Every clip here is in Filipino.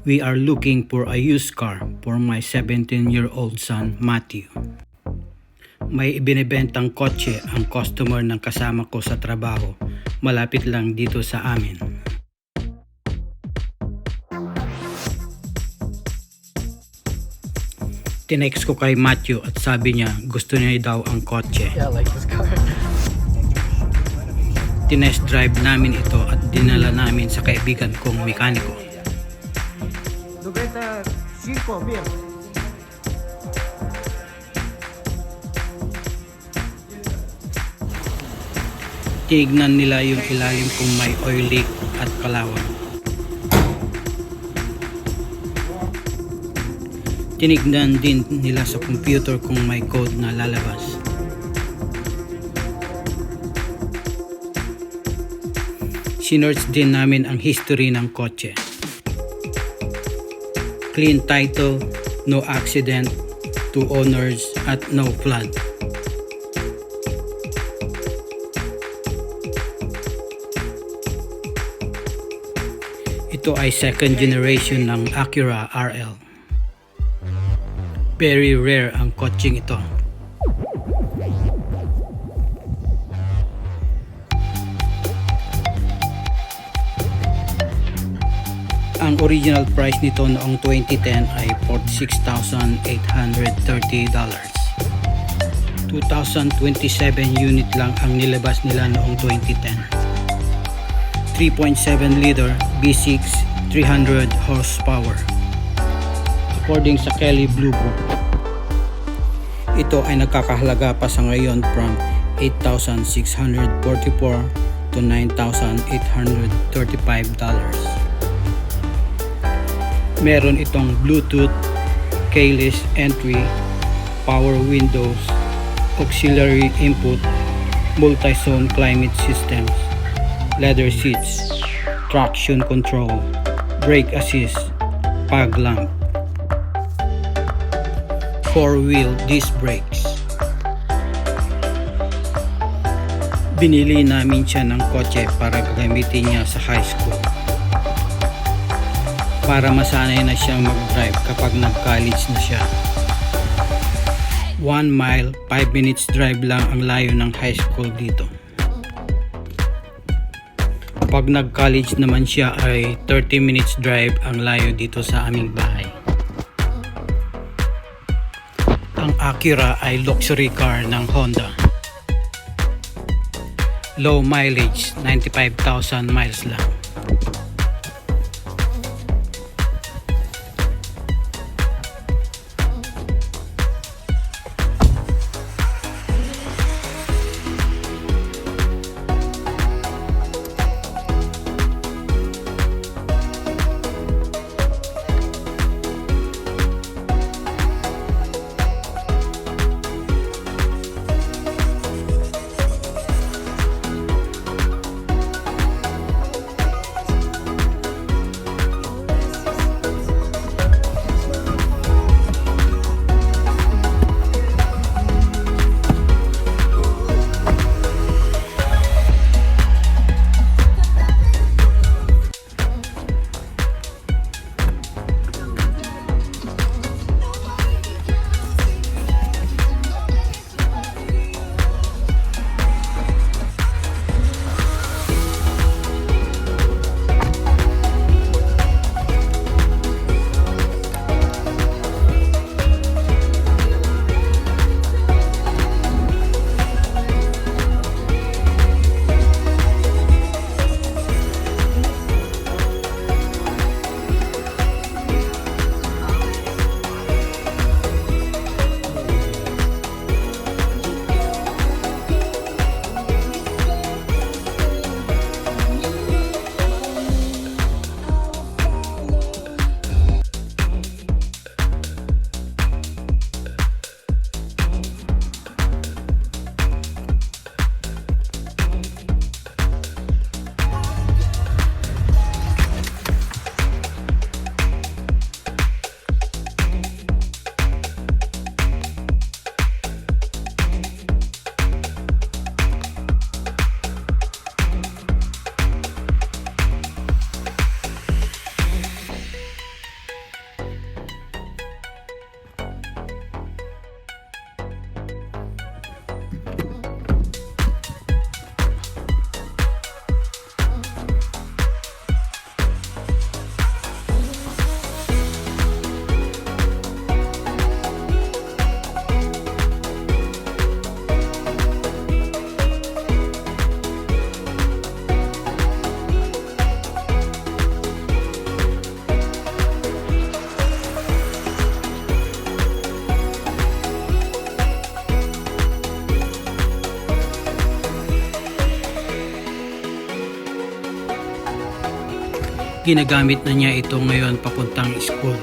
We are looking for a used car for my 17-year-old son, Matthew. May ibinebentang kotse ang customer ng kasama ko sa trabaho malapit lang dito sa amin. Tinext ko kay Matthew at sabi niya gusto niya daw ang kotse. Yeah, I like this car. Tinest drive namin ito at dinala namin sa kaibigan kong mekaniko. Mr. Chico Bill. Tignan nila yung ilalim kung may oil leak at kalawang. Tinignan din nila sa computer kung may code na lalabas. Sinerch din namin ang history ng kotse. Clean title, no accident, two owners at no flood. Ito ay second generation ng Acura RL. Very rare ang kotseng ito. Ang original price nito noong 2010 ay $46,830. 2027 unit lang ang nilabas nila noong 2010. 3.7 liter V6 300 horsepower. According sa Kelly Blue Book, ito ay nagkakahalaga pa sa ngayon from 8,644 to 9,835 dollars. Meron itong Bluetooth, keyless entry, power windows, auxiliary input, multi-zone climate systems, leather seats, traction control, brake assist, fog lamp, four-wheel disc brakes. Binili namin siya ng kotse para gagamitin niya sa high school. Para masanay na siyang mag-drive kapag nag-college na siya. 1 mile, 5 minutes drive lang ang layo ng high school dito. Pag nag-college naman siya ay 30 minutes drive ang layo dito sa aming bahay. Ang Acura ay luxury car ng Honda. Low mileage, 95,000 miles lang. Ginagamit na niya ito ngayon papuntang school.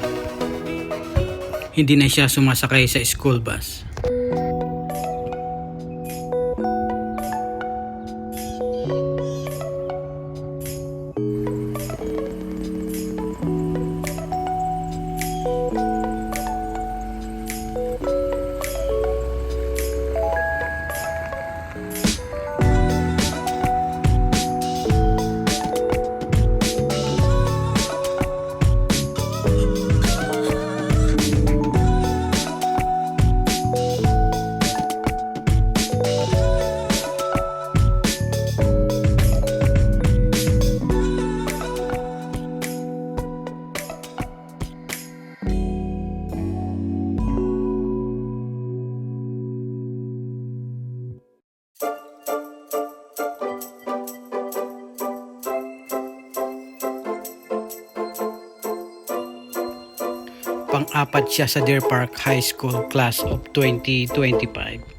Hindi na siya sumasakay sa school bus. Pang-apat siya sa Deer Park High School Class of 2025.